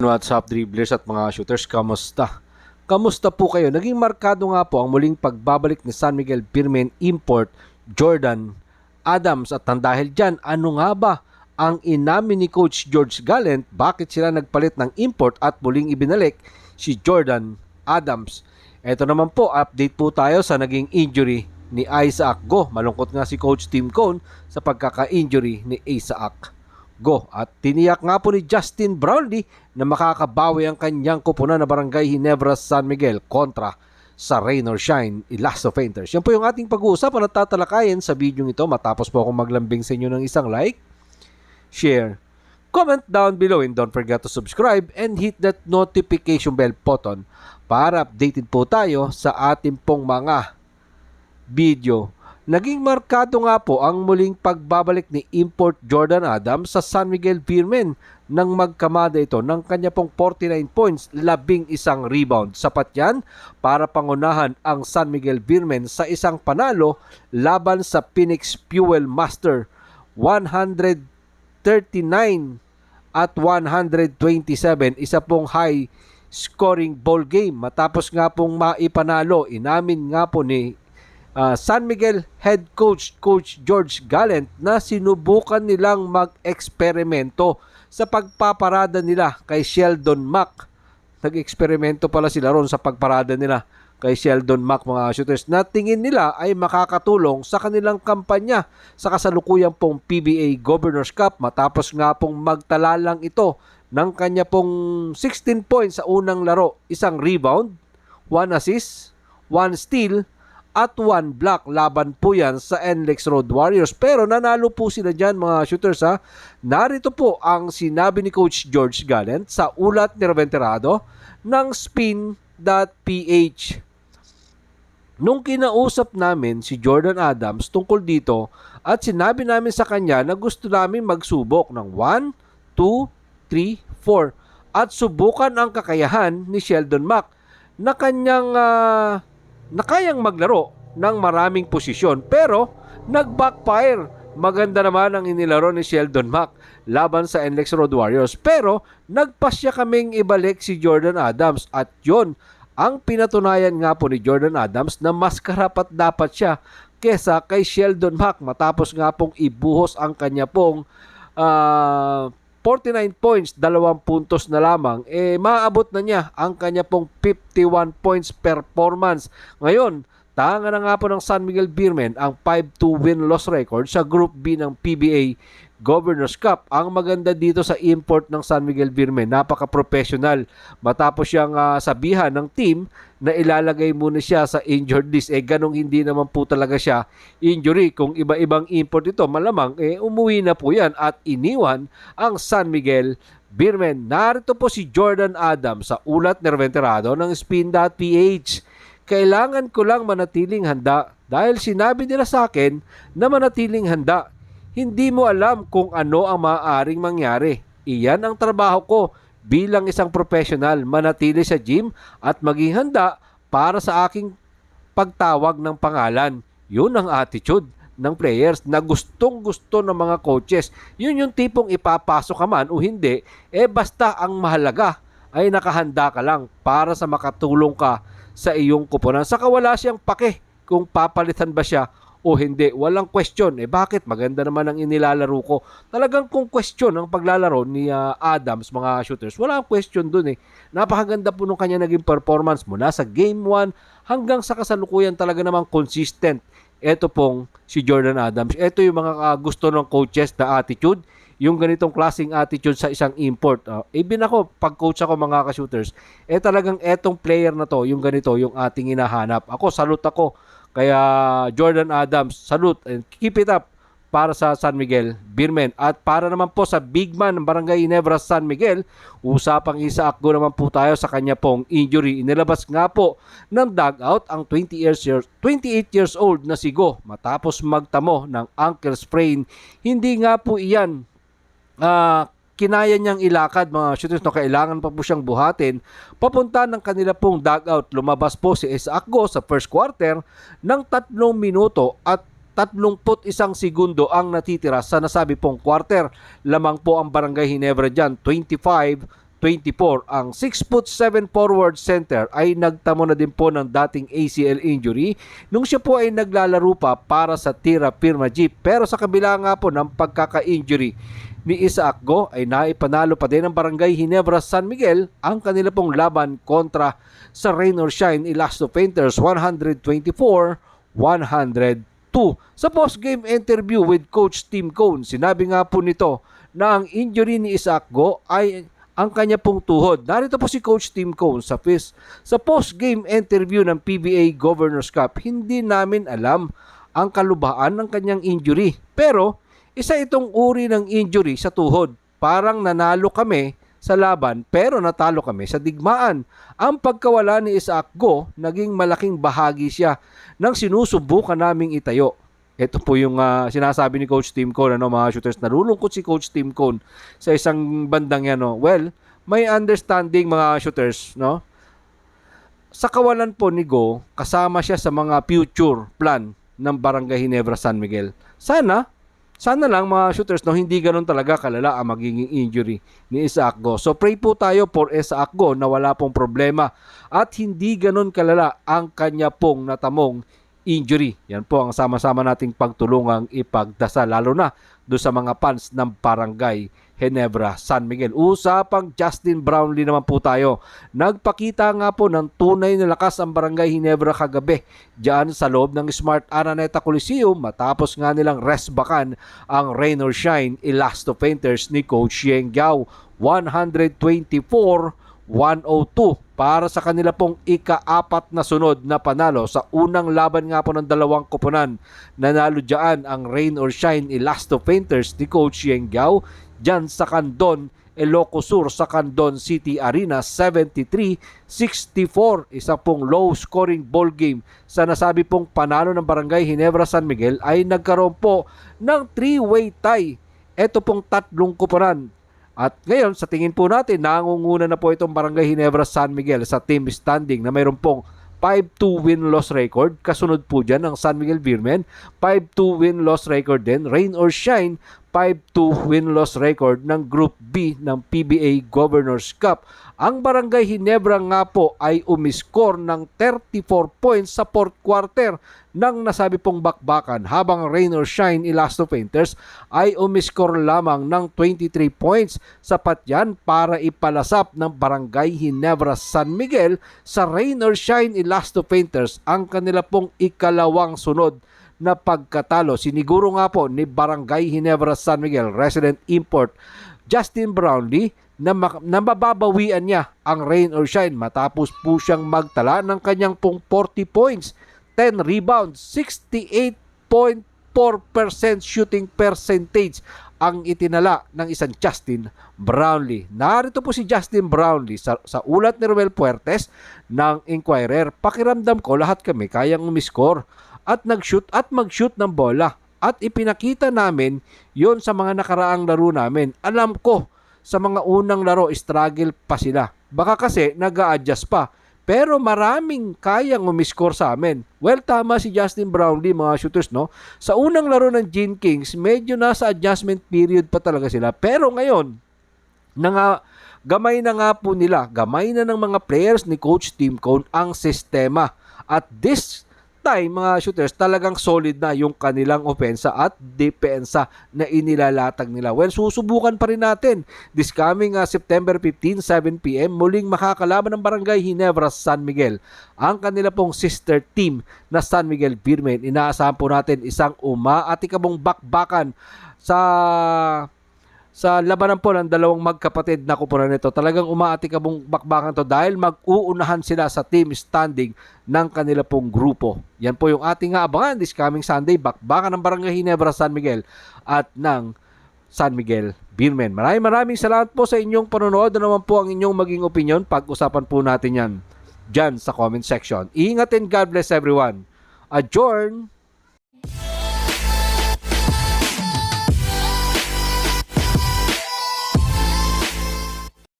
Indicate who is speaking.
Speaker 1: What's up dribblers at mga shooters, kamusta? Kamusta po kayo? Naging markado nga po ang muling pagbabalik ni San Miguel Birmen Import, Jordan Adams at nang dahil dyan, ano nga ba ang inamin ni Coach George Gallant bakit sila nagpalit ng import at muling ibinalik si Jordan Adams. Ito naman po, update po tayo sa naging injury ni Isaac Go. Malungkot nga si Coach Tim Cone sa pagkaka-injury ni Isaac Go. At tiniyak nga po ni Justin Brownlee na makakabawi ang kanyang kupunan na Barangay Hinebra San Miguel kontra sa Rain or Shine Ilaso Painters. Yan po yung ating pag-uusapan at tatalakayin sa video ito matapos po akong maglambing sa inyo ng isang like, share, comment down below and don't forget to subscribe and hit that notification bell button para updated po tayo sa ating pong mga video. Naging markado nga po ang muling pagbabalik ni Import Jordan Adams sa San Miguel Beermen nang magkamada ito ng kanya pong 49 points, labing isang rebound. Sapat yan para pangunahan ang San Miguel Beermen sa isang panalo laban sa Phoenix Fuel Master 139 at 127. Isa pong high scoring ball game. Matapos nga pong maipanalo, inamin nga po ni uh, San Miguel head coach coach George Gallant na sinubukan nilang mag-eksperimento sa pagpaparada nila kay Sheldon Mack. Nag-eksperimento pala sila ron sa pagparada nila kay Sheldon Mack mga shooters na tingin nila ay makakatulong sa kanilang kampanya sa kasalukuyang pong PBA Governors Cup matapos nga pong magtala lang ito ng kanya pong 16 points sa unang laro, isang rebound, 1 assist, 1 steal, at 1 block. Laban po yan sa NLEX Road Warriors. Pero nanalo po sila dyan mga shooters ha. Narito po ang sinabi ni Coach George Gallant sa ulat ni Roventerado ng spin.ph. Nung kinausap namin si Jordan Adams tungkol dito at sinabi namin sa kanya na gusto namin magsubok ng 1, 2, 3, 4 at subukan ang kakayahan ni Sheldon Mack na kanyang uh, na kayang maglaro ng maraming posisyon pero nag-backfire. Maganda naman ang inilaro ni Sheldon Mack laban sa NLEX Road Warriors pero nagpasya kaming ibalik si Jordan Adams at yon ang pinatunayan nga po ni Jordan Adams na mas karapat dapat siya kesa kay Sheldon Mack matapos nga pong ibuhos ang kanya pong uh, 49 points, dalawang puntos na lamang, eh maabot na niya ang kanya pong 51 points performance. Ngayon, tanga na nga po ng San Miguel Beermen ang 5-2 win-loss record sa Group B ng PBA Governors Cup. Ang maganda dito sa import ng San Miguel Birmen, napaka-professional. Matapos siyang uh, sabihan ng team na ilalagay muna siya sa injured list. Eh ganong hindi naman po talaga siya injury. Kung iba-ibang import ito, malamang eh umuwi na po yan at iniwan ang San Miguel Birmen. Narito po si Jordan Adams sa ulat ni Reventerado ng spin.ph. Kailangan ko lang manatiling handa dahil sinabi nila sa akin na manatiling handa hindi mo alam kung ano ang maaaring mangyari. Iyan ang trabaho ko bilang isang professional, manatili sa gym at maging handa para sa aking pagtawag ng pangalan. Yun ang attitude ng players na gustong gusto ng mga coaches. Yun yung tipong ipapasok ka man o hindi, eh basta ang mahalaga ay nakahanda ka lang para sa makatulong ka sa iyong kupunan. Saka wala siyang pake kung papalitan ba siya o hindi. Walang question. Eh bakit? Maganda naman ang inilalaro ko. Talagang kung question ang paglalaro ni uh, Adams, mga shooters, wala ang question dun eh. Napakaganda po nung kanya naging performance mula sa game 1 hanggang sa kasalukuyan talaga namang consistent. Ito pong si Jordan Adams. Ito yung mga uh, gusto ng coaches na attitude yung ganitong klaseng attitude sa isang import. Uh, even ako, pag coach ako mga ka-shooters, eh talagang etong player na to, yung ganito, yung ating hinahanap. Ako, salute ako kaya Jordan Adams, salute and keep it up para sa San Miguel Birmen. At para naman po sa big man ng Barangay Inebra San Miguel, usapang isa akgo naman po tayo sa kanya pong injury. Inilabas nga po ng dugout ang 20 years, 28 years old na si Go matapos magtamo ng ankle sprain. Hindi nga po iyan uh, kinaya niyang ilakad mga shooters no kailangan pa po siyang buhatin papunta ng kanila pong dugout lumabas po si Isaac Go sa first quarter ng tatlong minuto at 31 segundo ang natitira sa nasabi pong quarter lamang po ang Barangay Hinebra dyan 25 24. Ang 6 foot 7 forward center ay nagtamo na din po ng dating ACL injury nung siya po ay naglalaro pa para sa Tira Firma Jeep. Pero sa kabila nga po ng pagkaka-injury ni Isaac Go ay naipanalo pa din ng Barangay Hinebra San Miguel ang kanila pong laban kontra sa Rain or Shine Elasto Painters 124-102. Sa post-game interview with Coach Tim Cone, sinabi nga po nito na ang injury ni Isaac Go ay ang kanya pong tuhod. Narito po si Coach Tim Cone sa, FIS. sa post-game interview ng PBA Governors Cup. Hindi namin alam ang kalubhaan ng kanyang injury. Pero isa itong uri ng injury sa tuhod. Parang nanalo kami sa laban pero natalo kami sa digmaan. Ang pagkawala ni Isaac Go, naging malaking bahagi siya ng sinusubukan naming itayo. Ito po yung ah, sinasabi ni Coach Tim Cone, ano, mga shooters. Nalulungkot si Coach Tim Cone sa isang bandang yan. No? Well, may understanding mga shooters, no? Sa kawalan po ni Go, kasama siya sa mga future plan ng Barangay Hinebra San Miguel. Sana, sana lang mga shooters no hindi ganun talaga kalala ang magiging injury ni Isaac Go. So pray po tayo for Isaac Go na wala pong problema at hindi ganun kalala ang kanya pong natamong injury. Yan po ang sama-sama nating pagtulungang ipagdasal lalo na do sa mga fans ng Barangay Ginebra, San Miguel. Usapang Justin Brownlee naman po tayo. Nagpakita nga po ng tunay na lakas ang Barangay Ginebra kagabi diyan sa loob ng Smart Araneta Coliseum matapos nga nilang resbakan ang Rain or Shine Elasto Painters ni Coach Yeng Gao. 124 102 para sa kanila pong ika-apat na sunod na panalo sa unang laban nga po ng dalawang koponan. Nanalo dyan ang Rain or Shine Elasto Painters ni Coach Yeng Gao dyan sa Candon, Ilocos Sur sa Candon City Arena 73-64. Isa pong low scoring ball game sa nasabi pong panalo ng Barangay Ginebra San Miguel ay nagkaroon po ng three-way tie. Ito pong tatlong kuponan at ngayon, sa tingin po natin, nangunguna na po itong Barangay Ginebra San Miguel sa team standing na mayroon pong 5-2 win-loss record. Kasunod po dyan ang San Miguel Beermen. 5-2 win-loss record din. Rain or Shine, 5-2 win-loss record ng Group B ng PBA Governors Cup. Ang Barangay Ginebra nga po ay umiscore ng 34 points sa fourth quarter ng nasabi pong bakbakan habang Rain or Shine Elasto Painters ay umiscore lamang ng 23 points. Sapat yan para ipalasap ng Barangay Ginebra San Miguel sa Rain or Shine Elasto Painters ang kanila pong ikalawang sunod na pagkatalo. Siniguro nga po ni Barangay Ginebra San Miguel resident import Justin Brownlee na, na mababawian niya ang rain or shine matapos po siyang magtala ng kanyang pong 40 points, 10 rebounds, 68.4% shooting percentage ang itinala ng isang Justin Brownlee. Narito po si Justin Brownlee sa, sa ulat ni Romel Puertes ng Inquirer. Pakiramdam ko lahat kami kayang umiscore at nag-shoot at mag-shoot ng bola. At ipinakita namin yon sa mga nakaraang laro namin. Alam ko sa mga unang laro, struggle pa sila. Baka kasi nag adjust pa. Pero maraming kayang umiscore sa amin. Well, tama si Justin Brownlee, mga shooters, no? Sa unang laro ng Gene Kings, medyo nasa adjustment period pa talaga sila. Pero ngayon, na nga, gamay na nga po nila, gamay na ng mga players ni Coach Tim Cone ang sistema. At this time, mga shooters, talagang solid na yung kanilang opensa at depensa na inilalatag nila. Well, susubukan pa rin natin. This coming uh, September 15, 7pm, muling makakalaban ng Barangay Ginebra San Miguel. Ang kanila pong sister team na San Miguel Beermen. Inaasahan po natin isang umaatikabong bakbakan sa sa labanan po ng dalawang magkapatid na kupunan nito. Talagang umaatikabong bakbakan to dahil mag-uunahan sila sa team standing ng kanila pong grupo. Yan po yung ating abangan this coming Sunday. Bakbakan ng Barangay Ginebra San Miguel at ng San Miguel Beermen. Maraming maraming salamat po sa inyong panonood. Ano naman po ang inyong maging opinion? Pag-usapan po natin yan dyan sa comment section. Ingat and God bless everyone. Adjourn!